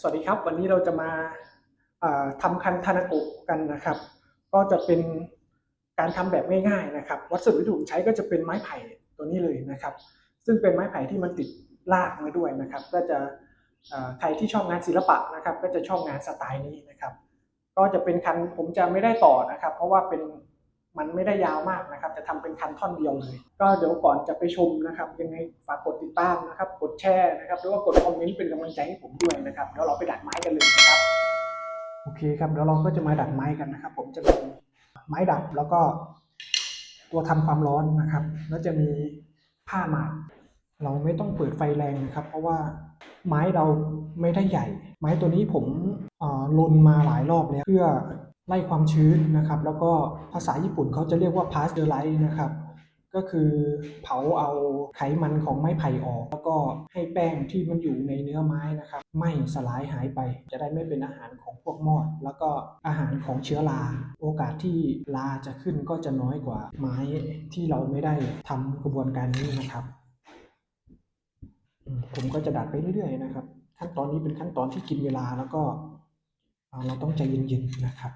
สวัสดีครับ วันนี้เราจะมาอ่าทำคันทานาโกะกันนะครับ ก็จะเป็นการทำแบบง่ายๆนะครับ วัสดุที่ถูกใช้ก็จะเป็นไม้ไผ่ตัวนี้เลยนะครับ ซึ่งเป็นไม้ไผ่ที่มันติดรากมาด้วยนะครับ ก็จะใครที่ชอบงานศิลปะนะครับ ก็จะชอบงานสไตล์นี้นะครับ ก็จะเป็นคันผมจะไม่ได้ต่อนะครับ เพราะว่าเป็น มันไม่ได้ยาวมากนะครับ จะทำเป็นคันท่อนเดียวเลย ก็เดี๋ยวก่อนจะไปชมนะครับ ยังไงฝากกดติดตามนะครับ กดแชร์นะครับหรือว่ากดคอมเมนต์เป็นกำลังใจให้ผมด้วยนะครับเดี๋ยวเราไปดัดไม้กันเลยนะครับ โอเคครับเดี๋ยวเราก็จะมาดัดไม้กันนะครับ ผมจะมีไม้ดัดแล้วก็ตัวทำความร้อนนะครับ แล้วจะมีผ้าหมากเราไม่ต้องเปิดไฟแรงนะครับ เพราะว่าไม้เราไม่ได้ใหญ่ ไม้ตัวนี้ผมอ่อลนมาหลายรอบแล้วเพื่อ ไล่ความชื้นนะครับ แล้วก็ภาษาญี่ปุ่นเขาจะเรียกว่า pasteurize นะครับ ก็คือเผาเอาไขมันของไม้ไผ่ออก แล้วก็ให้แป้งที่มันอยู่ในเนื้อไม้นะครับ ไม่สลายหายไป จะได้ไม่เป็นอาหารของพวกมอด แล้วก็อาหารของเชื้อรา โอกาสที่ลาจะขึ้นก็จะน้อยกว่าไม้ที่เราไม่ได้ทำกระบวนการนี้นะครับ ผมก็จะดัดไปเรื่อยๆนะครับ ขั้นตอนนี้เป็นขั้นตอนที่กินเวลาแล้วก็เราต้องใจเย็นๆนะครับ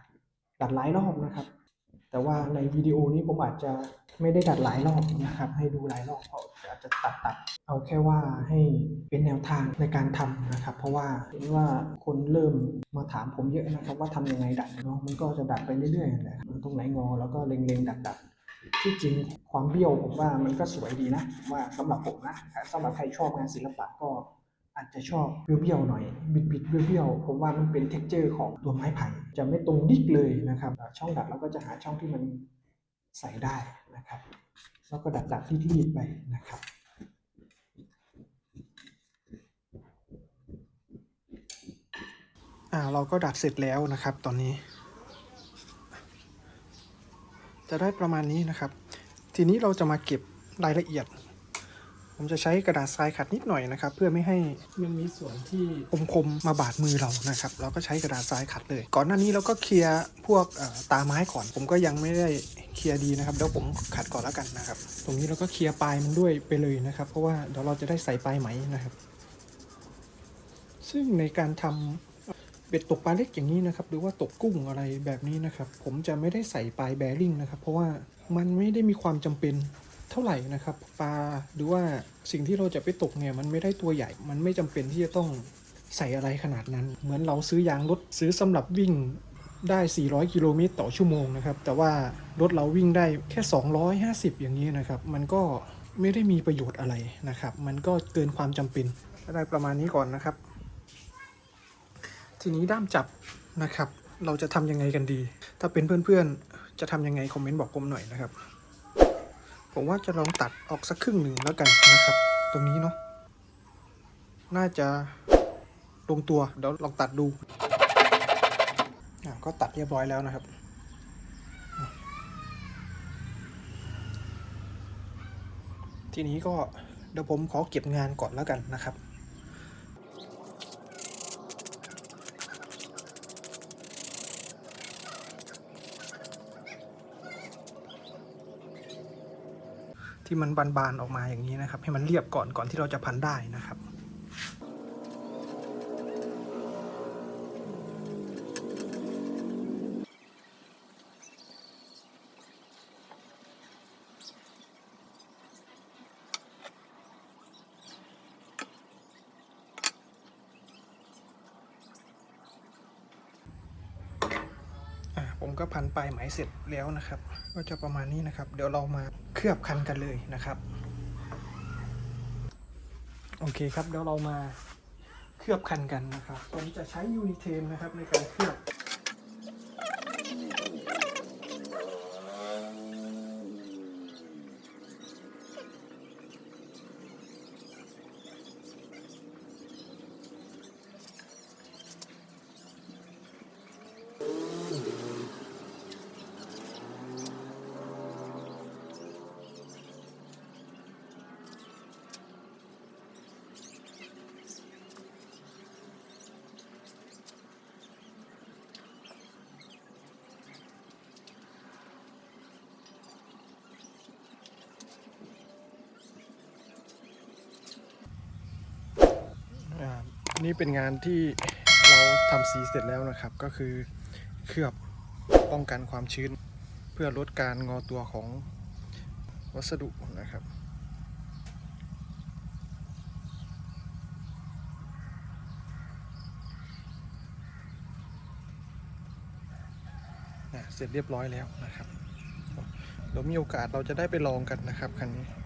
ดัดหลายรอบนะครับ แต่ว่าในวิดีโอนี้ผมอาจจะไม่ได้ดัดหลายรอบนะครับ ให้ดูหลายรอบเพราะอาจจะตัดตัดเอาแค่ว่าให้เป็นแนวทางในการทำนะครับ เพราะว่าเห็นว่าคนเริ่มมาถามผมเยอะนะครับ ว่าทำยังไงดัดเนาะมันก็จะดัดไปเรื่อยๆแหละตรงไหนงอแล้วก็เล็งๆ ดัดดัดๆที่จริงความเบี้ยวผมว่ามันก็สวยดีนะ ว่าสำหรับผมนะสำหรับใครชอบงานศิลปะก็ อาจจะชอบเบี้ยวๆหน่อย บิดๆเบี้ยวๆผมว่ามันเป็นเท็กเจอร์ของตัวไม้ไผ่จะไม่ตรงดิกเลยนะครับช่องดัดเราก็จะหาช่องที่มันใส่ได้นะครับแล้วก็ดัดดัดๆรีดไปนะครับอ่าเราก็ดัดเสร็จแล้วนะครับตอนนี้ จะได้ประมาณนี้นะครับ ทีนี้เราจะมาเก็บรายละเอียด ผมจะใช้กระดาษทรายขัดนิดหน่อยนะครับ เพื่อไม่ให้มันมีส่วนที่คมๆมาบาดมือเรานะครับ เราก็ใช้กระดาษทรายขัดเลย ก่อนหน้านี้เราก็เคลียร์พวกตาไม้ก่อน ผมก็ยังไม่ได้เคลียร์ดีนะครับเดี๋ยวผมขัดก่อนแล้วกันนะครับ ตรงนี้เราก็เคลียร์ปลายมันด้วยไปเลยนะครับ เพราะว่าเดี๋ยวเราจะได้ใส่ปลายไหมนะครับ ซึ่งในการทำเบ็ดตกปลาเล็กอย่างนี้นะครับ หรือว่าตกกุ้งอะไรแบบนี้นะครับ ผมจะไม่ได้ใส่ปลายแบริ่งนะครับ เพราะว่ามันไม่ได้มีความจำเป็น เท่าไหร่นะครับปลาหรือว่าสิ่งที่เราจะไปตกเนี่ยมันไม่ได้ตัวใหญ่ มันไม่จำเป็นที่จะต้องใส่อะไรขนาดนั้น เหมือนเราซื้อยางรถซื้อสำหรับวิ่งได้ 400 กิโลเมตรต่อชั่วโมงนะครับ แต่ว่ารถเราวิ่งได้แค่ 250 อย่างนี้นะครับ มันก็ไม่ได้มีประโยชน์อะไรนะครับ มันก็เกินความจำเป็นก็ได้ประมาณนี้ก่อนนะครับ ทีนี้ด้ามจับนะครับ เราจะทำยังไงกันดี ถ้าเป็นเพื่อนๆ จะทำยังไงคอมเมนต์บอกผมหน่อยนะครับ ผมว่าจะลองตัดออกสักครึ่งหนึ่งแล้วกันนะครับ ตรงนี้เนาะน่าจะลงตัวเดี๋ยวลองตัดดูก็ตัดเรียบร้อยแล้วนะครับ ทีนี้ก็เดี๋ยวผมขอเก็บงานก่อนแล้วกันนะครับ ที่มันบานๆออกมาอย่างนี้นะครับ ให้มันเรียบก่อนก่อนที่เราจะพันได้นะครับ ผมก็พันปลายไหมเสร็จแล้วนะครับ ก็จะประมาณนี้นะครับ เดี๋ยวเรามาเคลือบคันกันเลยนะครับ โอเคครับเดี๋ยวเรามาเคลือบคันกันนะครับผมจะใช้ยูนิเทนนะครับในการเคลือบ อ่า นี่เป็นงานที่เราทำสีเสร็จแล้วนะครับ ก็คือเคลือบป้องกันความชื้น เพื่อลดการงอตัวของวัสดุนะครับนะเสร็จเรียบร้อยแล้วนะครับเดี๋ยวมีโอกาสเราจะได้ไปลองกันนะครับคันนี้